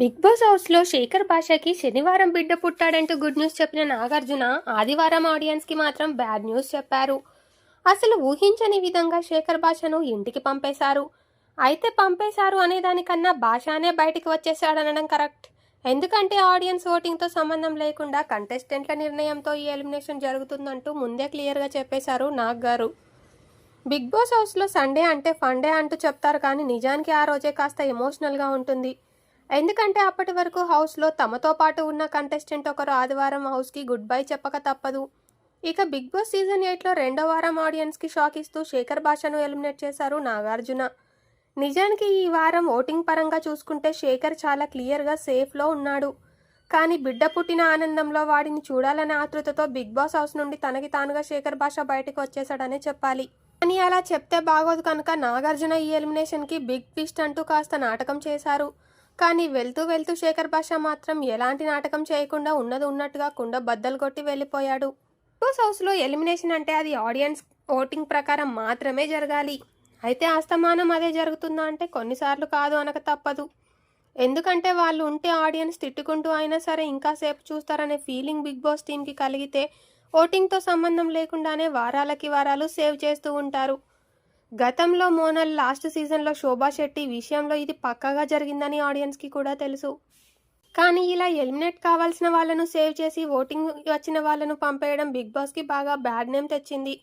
Big Boss హౌస్లో శేఖర్ భాషకి శనివారం బిడ్డ పుట్టాడంటూ గుడ్ న్యూస్ చెప్పిన నాగార్జున ఆదివారం ఆడియన్స్కి మాత్రం బ్యాడ్ న్యూస్ చెప్పారు. అసలు ఊహించని విధంగా శేఖర్ భాషను ఇంటికి పంపేశారు. అయితే పంపేశారు అనే దానికన్నా భాషనే బయటికి వచ్చేసాడనడం కరెక్ట్. ఎందుకంటే ఆడియన్స్ ఓటింగ్తో సంబంధం లేకుండా కంటెస్టెంట్ల నిర్ణయంతో ఈ ఎలిమినేషన్ జరుగుతుందంటూ ముందే క్లియర్గా చెప్పేశారు నాగ్ గారు. బిగ్ బాస్ హౌస్లో సండే అంటే ఫండే అంటూ చెప్తారు కానీ నిజానికి ఆ రోజే కాస్త ఎమోషనల్గా ఉంటుంది. ఎందుకంటే అప్పటి వరకు హౌస్లో తమతో పాటు ఉన్న కంటెస్టెంట్ ఒకరు ఆదివారం హౌస్కి గుడ్ బై చెప్పక తప్పదు. ఇక బిగ్ బాస్ సీజన్ ఎయిట్లో రెండో వారం ఆడియన్స్కి షాక్ ఇస్తూ శేఖర్ భాషను ఎలిమినేట్ చేశారు నాగార్జున. నిజానికి ఈ వారం ఓటింగ్ పరంగా చూసుకుంటే శేఖర్ చాలా క్లియర్గా సేఫ్లో ఉన్నాడు. కానీ బిడ్డ పుట్టిన ఆనందంలో వాడిని చూడాలనే ఆతృతతో బిగ్ బాస్ హౌస్ నుండి తనకి తానుగా శేఖర్ భాష బయటకు వచ్చేసాడనే చెప్పాలి. కానీ అలా చెప్తే బాగోదు కనుక నాగార్జున ఈ ఎలిమినేషన్కి బిగ్ ట్విస్ట్ అంటూ కాస్త నాటకం చేశారు. కానీ వెళ్తూ వెళ్తూ శేఖర్ భాష మాత్రం ఎలాంటి నాటకం చేయకుండా ఉన్నది ఉన్నట్టుగా కుండ బద్దలు కొట్టి వెళ్ళిపోయాడు. బిగ్ హౌస్లో ఎలిమినేషన్ అంటే అది ఆడియన్స్ ఓటింగ్ ప్రకారం మాత్రమే జరగాలి. అయితే అస్తమానం అదే జరుగుతుందా అంటే కొన్నిసార్లు కాదు అనక తప్పదు. ఎందుకంటే వాళ్ళు ఉంటే ఆడియన్స్ తిట్టుకుంటూ అయినా సరే ఇంకా సేపు చూస్తారనే ఫీలింగ్ బిగ్ బాస్ టీంకి కలిగితే ఓటింగ్తో సంబంధం లేకుండానే వారాలకి వారాలు సేవ్ చేస్తూ ఉంటారు. గతంలో మోనల్ లాస్ట్ సీజన్లో శోభా శెట్టి విషయంలో ఇది పక్కాగా జరిగిందని ఆడియన్స్కి కూడా తెలుసు. కానీ ఇలా ఎలిమినేట్ కావాల్సిన వాళ్ళను సేవ్ చేసి ఓటింగ్ వచ్చిన వాళ్ళను పంపేయడం బిగ్ బాస్కి బాగా బ్యాడ్ నేమ్ తెచ్చింది.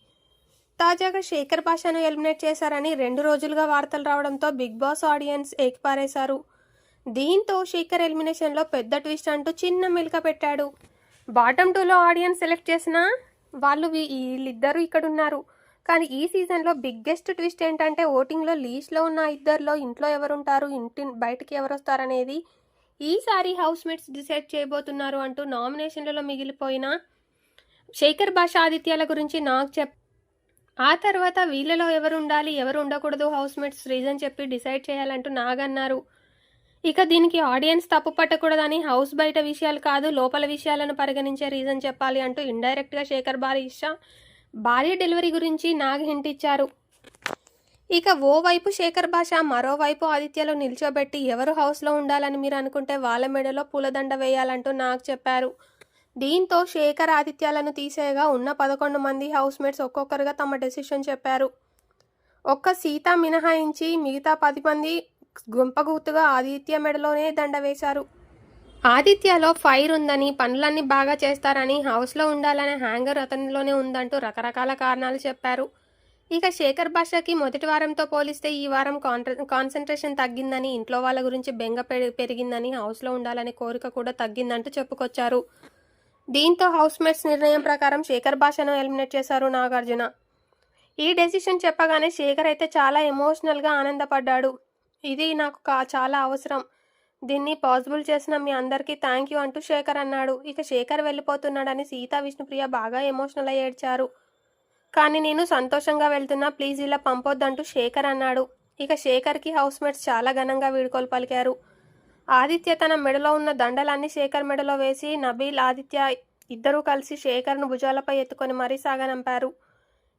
తాజాగా శేఖర్ భాషను ఎలిమినేట్ చేశారని రెండు రోజులుగా వార్తలు రావడంతో బిగ్ బాస్ ఆడియన్స్ ఏకిపారేశారు. దీంతో శేఖర్ ఎలిమినేషన్లో పెద్ద ట్విస్ట్ అంటూ చిన్న మెలిక పెట్టాడు. బాటమ్ టూలో ఆడియన్స్ సెలెక్ట్ చేసిన వాళ్ళు వీ- వీళ్ళిద్దరూ ఇక్కడ ఉన్నారు కానీ ఈ సీజన్లో బిగ్గెస్ట్ ట్విస్ట్ ఏంటంటే ఓటింగ్లో లీస్ట్లో ఉన్న ఇద్దరిలో ఇంట్లో ఎవరుంటారు? ఇంటి బయటికి ఎవరు వస్తారనేది ఈసారి హౌస్ మేట్స్ డిసైడ్ చేయబోతున్నారు అంటూ నామినేషన్లలో మిగిలిపోయిన శేఖర్ భాష ఆదిత్యాల గురించి నాకు చెప్ ఆ తర్వాత వీళ్ళలో ఎవరు ఉండాలి ఎవరు ఉండకూడదు హౌస్ మేట్స్ రీజన్ చెప్పి డిసైడ్ చేయాలంటూ నాగన్నారు ఇక దీనికి ఆడియన్స్ తప్పు పట్టకూడదని హౌస్ బయట విషయాలు కాదు లోపల విషయాలను పరిగణించే రీజన్ చెప్పాలి అంటూ ఇండైరెక్ట్గా శేఖర్ భాష భార్య డెలివరీ గురించి నాగ్ హింట్ ఇచ్చారు. ఇక ఓవైపు శేఖర్ భాష మరోవైపు ఆదిత్యలో నిల్చోబెట్టి ఎవరు హౌస్లో ఉండాలని మీరు అనుకుంటే వాళ్ళ మెడలో పూలదండ వేయాలంటూ నాకు చెప్పారు. దీంతో శేఖర్ ఆదిత్యాలను తీసేయగా ఉన్న పదకొండు మంది హౌస్ మేట్స్ ఒక్కొక్కరుగా తమ డెసిషన్ చెప్పారు. ఒక్క సీత మినహాయించి మిగతా పది మంది గుంపగుర్తుగా ఆదిత్య మెడలోనే దండ వేశారు. ఆదిత్యలో ఫైర్ ఉందని పనులన్నీ బాగా చేస్తారని హౌస్లో ఉండాలనే హ్యాంగర్ అతనిలోనే ఉందంటూ రకరకాల కారణాలు చెప్పారు. ఇక శేఖర్ భాషకి మొదటి వారంతో పోలిస్తే ఈ వారం కాన్ట్ర కాన్సన్ట్రేషన్ తగ్గిందని ఇంట్లో వాళ్ళ గురించి బెంగ పెరిగిందని హౌస్లో ఉండాలనే కోరిక కూడా తగ్గిందంటూ చెప్పుకొచ్చారు. దీంతో హౌస్ మేట్స్ నిర్ణయం ప్రకారం శేఖర్ భాషను ఎలిమినేట్ చేశారు నాగార్జున. ఈ డెసిషన్ చెప్పగానే శేఖర్ అయితే చాలా ఎమోషనల్గా ఆనందపడ్డాడు. ఇది నాకు కా చాలా అవసరం. దీన్ని పాసిబుల్ చేసిన మీ అందరికీ థ్యాంక్ యూ అంటూ శేఖర్ అన్నాడు. ఇక శేఖర్ వెళ్ళిపోతున్నాడని సీతా విష్ణుప్రియ బాగా ఎమోషనల్ అయ్యి ఏడ్చారు. కానీ నేను సంతోషంగా వెళ్తున్నా ప్లీజ్ ఇలా పంపొద్దంటూ శేఖర్ అన్నాడు. ఇక శేఖర్కి హౌస్ మేట్స్ చాలా ఘనంగా వీడుకోలు పలికారు. ఆదిత్య తన మెడలో ఉన్న దండలన్నీ శేఖర్ మెడలో వేసి నబీల్ ఆదిత్య ఇద్దరూ కలిసి శేఖర్ను భుజాలపై ఎత్తుకొని మరీ సాగనంపారు.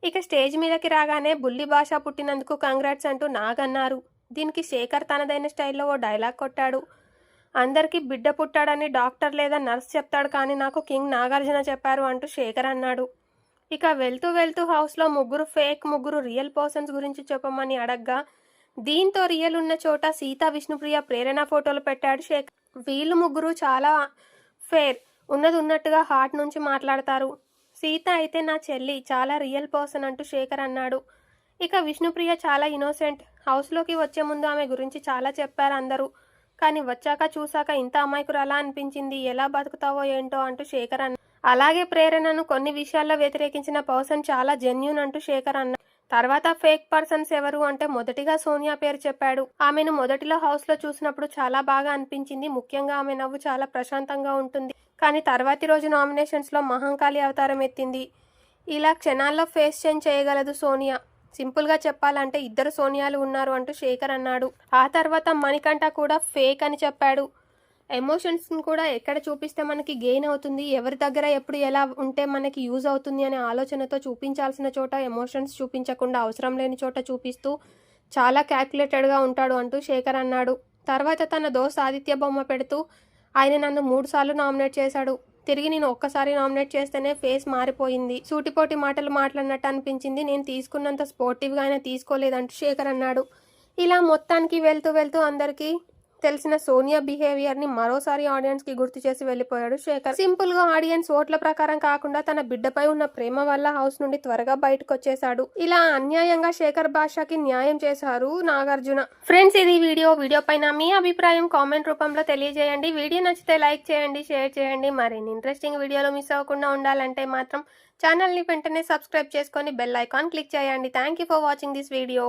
ఇక స్టేజ్ మీదకి రాగానే బుల్లి భాష పుట్టినందుకు కంగ్రాట్స్ అంటూ నాగన్నారు. దీనికి శేఖర్ తనదైన స్టైల్లో ఓ డైలాగ్ కొట్టాడు. అందరికీ బిడ్డ పుట్టాడని డాక్టర్ లేదా నర్స్ చెప్తాడు కానీ నాకు కింగ్ నాగార్జున చెప్పారు అంటూ శేఖర్ అన్నాడు. ఇక వెళ్తూ వెళ్తూ హౌస్లో ముగ్గురు ఫేక్ ముగ్గురు రియల్ పర్సన్స్ గురించి చెప్పమని అడగ్గా దీంతో రియల్ ఉన్న చోట సీతా విష్ణుప్రియ ప్రేరణ ఫోటోలు పెట్టాడు శేఖర్. వీళ్ళు ముగ్గురు చాలా ఫేర్ ఉన్నది ఉన్నట్టుగా హార్ట్ నుంచి మాట్లాడతారు. సీత అయితే నా చెల్లి చాలా రియల్ పర్సన్ అంటూ శేఖర్ అన్నాడు. ఇక విష్ణుప్రియ చాలా ఇన్నోసెంట్ హౌస్లోకి వచ్చే ముందు ఆమె గురించి చాలా చెప్పారు అందరూ. కానీ వచ్చాక చూశాక ఇంత అమాయకురాలా అనిపించింది. ఎలా బతుకుతావో ఏంటో అంటూ శేఖర్ అన్న అలాగే ప్రేరణను కొన్ని విషయాల్లో వ్యతిరేకించిన పౌసన్ చాలా జెన్యున్ అంటూ శేఖర్ అన్న తర్వాత ఫేక్ పర్సన్స్ ఎవరు అంటే మొదటిగా సోనియా పేరు చెప్పాడు. ఆమెను మొదటిలో హౌస్లో చూసినప్పుడు చాలా బాగా అనిపించింది. ముఖ్యంగా ఆమె నవ్వు చాలా ప్రశాంతంగా ఉంటుంది. కానీ తర్వాతి రోజు నామినేషన్స్లో మహంకాళి అవతారం ఎత్తింది. ఇలా క్షణాల్లో ఫేస్ చేంజ్ చేయగలదు సోనియా. సింపుల్గా చెప్పాలంటే ఇద్దరు సోనియాలు ఉన్నారు అంటూ శేఖర్ అన్నాడు. ఆ తర్వాత మణికంఠ కూడా ఫేక్ అని చెప్పాడు. ఎమోషన్స్ని కూడా ఎక్కడ చూపిస్తే మనకి గెయిన్ అవుతుంది ఎవరి దగ్గర ఎప్పుడు ఎలా ఉంటే మనకి యూజ్ అవుతుంది అనే ఆలోచనతో చూపించాల్సిన చోట ఎమోషన్స్ చూపించకుండా అవసరం లేని చోట చూపిస్తూ చాలా క్యాల్కులేటెడ్గా ఉంటాడు అంటూ శేఖర్ అన్నాడు. తర్వాత తన దోస్త్ ఆదిత్య బొమ్మ పెడుతూ ఆయన నన్ను మూడుసార్లు నామినేట్ చేశాడు. తిరిగి నేను ఒక్కసారి నామినేట్ చేస్తేనే ఫేస్ మారిపోయింది. సూటిపోటి మాటలు మాట్లాడినట్టు అనిపించింది. నేను తీసుకున్నంత స్పోర్టివ్గా ఆయన తీసుకోలేదంటూ శేఖర్ అన్నాడు. ఇలా మొత్తానికి వెళ్తూ వెళ్తూ అందరికీ తెలిసిన సోనియా బిహేవియర్ని మరోసారి ఆడియన్స్కి గుర్తు చేసి వెళ్ళిపోయాడు శేఖర్. సింపుల్గా ఆడియన్స్ ఓట్ల ప్రకారం కాకుండా తన బిడ్డపై ఉన్న ప్రేమ వల్ల హౌస్ నుండి త్వరగా బయటకు వచ్చేశాడు ఇలా అన్యాయంగా శేఖర్ భాషకి న్యాయం చేశారు నాగార్జున. ఫ్రెండ్స్ ఇది వీడియో. వీడియో పైన మీ అభిప్రాయం కామెంట్ రూపంలో తెలియజేయండి. వీడియో నచ్చితే లైక్ చేయండి షేర్ చేయండి. మరిన్ని ఇంట్రెస్టింగ్ వీడియోలు మిస్ అవ్వకుండా ఉండాలంటే మాత్రం ఛానల్ని వెంటనే సబ్స్క్రైబ్ చేసుకొని బెల్ ఐకాన్ క్లిక్ చేయండి. Thank you for watching this video.